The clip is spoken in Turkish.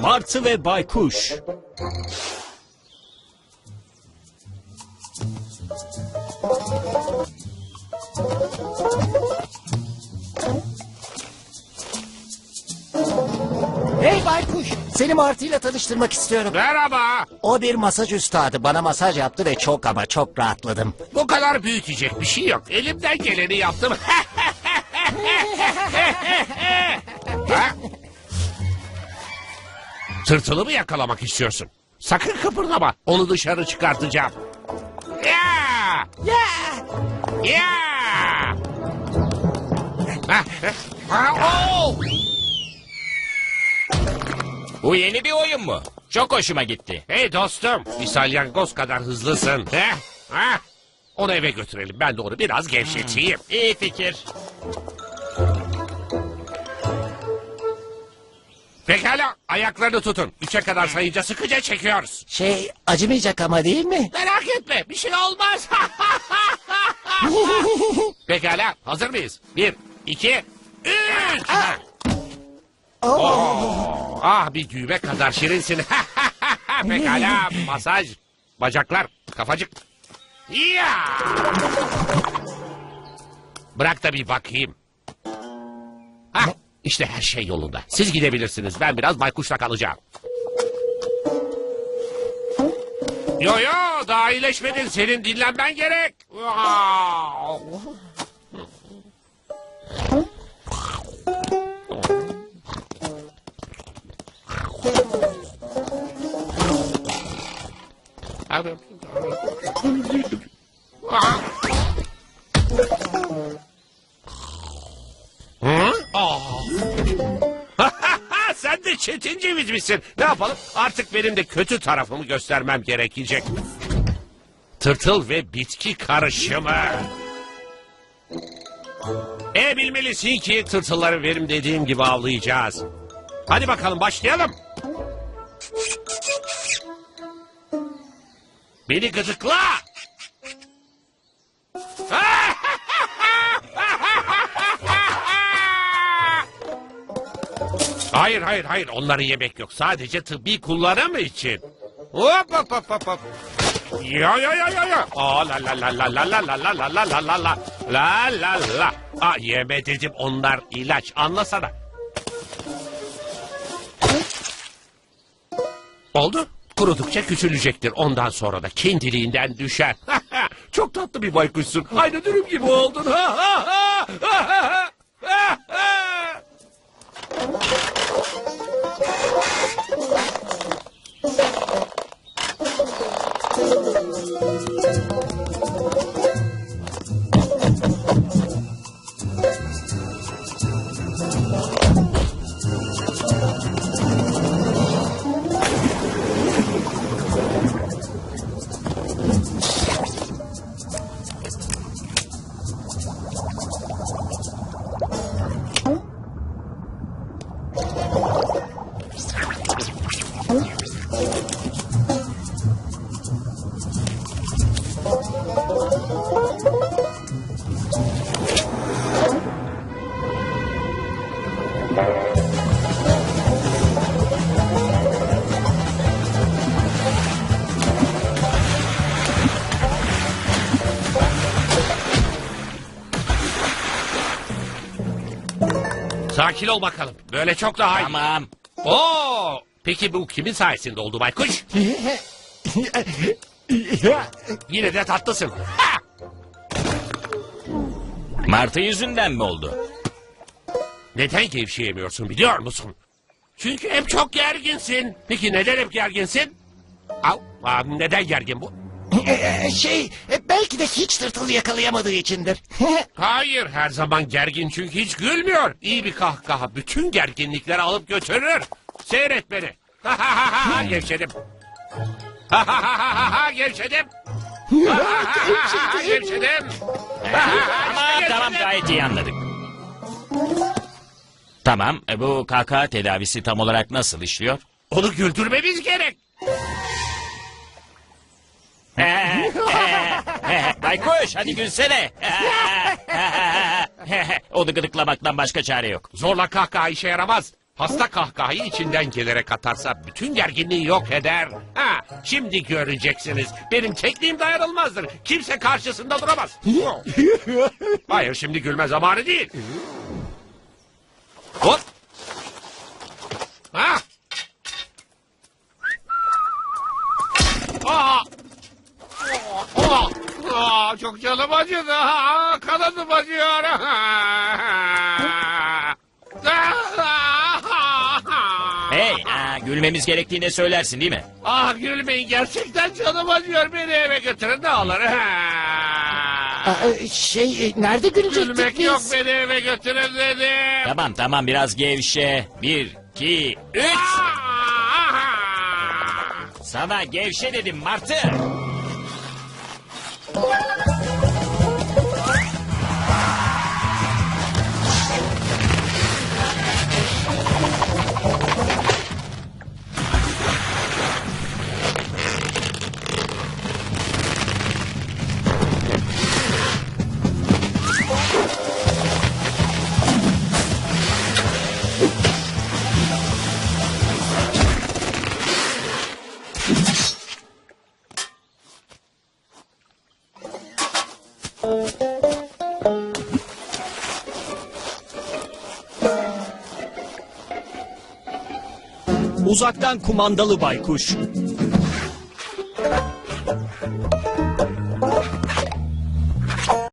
Martı ve Baykuş. Hey Baykuş, seni Martı ile tanıştırmak istiyorum. Merhaba. O bir masaj üstadı. Bana masaj yaptı ve çok ama çok rahatladım. Bu kadar büyütecek bir şey yok. Elimden geleni yaptım. Ha? Tırtılı mı yakalamak istiyorsun? Sakın kıpırdama. Onu dışarı çıkartacağım. Ha, ha, ha, oo! Bu yeni bir oyun mu? Çok hoşuma gitti. Hey dostum, bir salyangoz kadar hızlısın. He? Ha? Onu eve götürelim. Ben de onu biraz gevşeteyim. İyi fikir. Pekala, ayaklarını tutun. Üçe kadar sayınca sıkıca çekiyoruz. Şey, acımayacak ama değil mi? Merak etme, bir şey olmaz. Pekala, hazır mıyız? Bir, iki, üç. Oo, ah bir düğme kadar şirinsin. Pekala, masaj, bacaklar, kafacık. Ya! Bırak da bir bakayım. Hah, işte her şey yolunda. Siz gidebilirsiniz. Ben biraz baykuşla kalacağım. Yo yo daha iyileşmedin. Senin dinlenmen gerek. Wow. Sen de çetin ceviz misin? Ne yapalım? Artık benim de kötü tarafımı göstermem gerekecek. Tırtıl ve bitki karışımı. E bilmelisin ki tırtılları verim dediğim gibi avlayacağız. Hadi bakalım başlayalım. Beni gıdıkla. Hayır hayır hayır onları yemek yok. Sadece tıbbi kullanım için. Hop hop hop hop. Ya ya ya ya ya. Aa la la la la la la la la la la la la la la la la. Aa yeme dedim onlar ilaç anlasana. Oldu. Kurudukça küçülecektir. Ondan sonra da kendiliğinden düşer. Çok tatlı bir baykuşsun. Aynı dürüm gibi oldun. Ha, ha, ha, ha, ha, Sakin ol bakalım. Böyle çok daha iyi. Tamam. Oo, peki bu kimin sayesinde oldu baykuş? Yine de tatlısın. Ha! Martı yüzünden mi oldu? Neden gevşeyemiyorsun biliyor musun? Çünkü hep çok gerginsin. Peki neden hep gerginsin? Au, aa, neden gergin bu? Ee, şey, e, belki de hiç tırtıl yakalayamadığı içindir. Hayır her zaman gergin çünkü hiç gülmüyor. İyi bir kahkaha bütün gerginlikleri alıp götürür. Seyret beni. Ha ha ha ha ha gevşedim. Ha ha ha ha ha ha gevşedim. Gevşedim. Tamam tamam gayet iyi anladık. Tamam e, bu KK tedavisi tam olarak nasıl işliyor? Onu güldürmemiz gerek. Baykuş hadi gülsene. Onu gıdıklamaktan başka çare yok. Zorla kahkaha işe yaramaz. Hasta kahkahayı içinden gelerek atarsa bütün gerginliği yok eder. Ha, şimdi göreceksiniz. Benim tekniğim dayanılmazdır. Kimse karşısında duramaz. Hayır şimdi gülme zamanı değil. Hop. Ha. Aa. Aa, aa, çok canım acıdı. Aa, Kanadım acıyor. Hey aa, gülmemiz gerektiğinde söylersin değil mi? Ah gülmeyin gerçekten canım acıyor. Beni eve götürün olur. Aa, şey e, nerede gülecektik Gülmek biz? yok beni eve götürün dedim. Tamam tamam biraz gevşe. Bir, iki, üç. Ah! Sana gevşe dedim Martı. Uzaktan kumandalı baykuş.